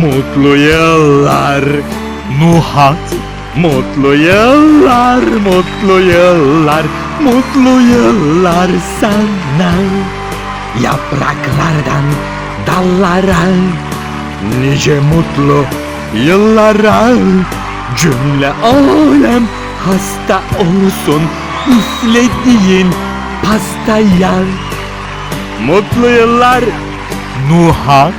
Mutlu yıllar. Nuhat. Mutlu yıllar, mutlu yıllar, mutlu yıllar sana. Yapraklardan dallara Nice mutlu yıllara. Cümle alem hasta olsun Üflediğin pastaya. Mutlu yıllar Nuhat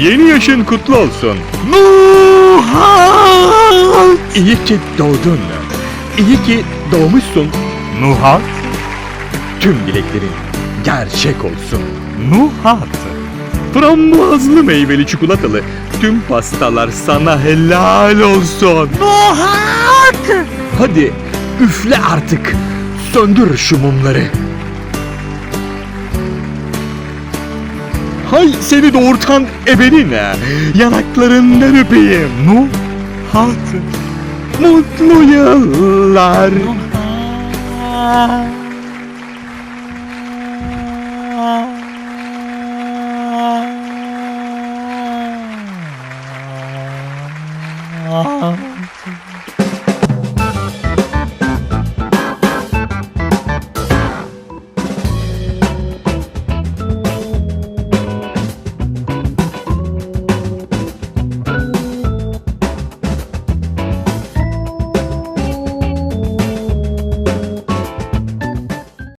Yeni yaşın kutlu olsun. Nuhat! İyi ki doğdun. İyi ki doğmuşsun. Nuhat. Tüm dileklerin gerçek olsun. Nuhat. Frambuazlı meyveli çikolatalı tüm pastalar sana helal olsun. Nuhat! Hadi üfle artık. Söndür şu mumları. Hay seni doğurtan ebenine yanaklarından öpeyim. Nuhat. Mutlu yıllar. Ah.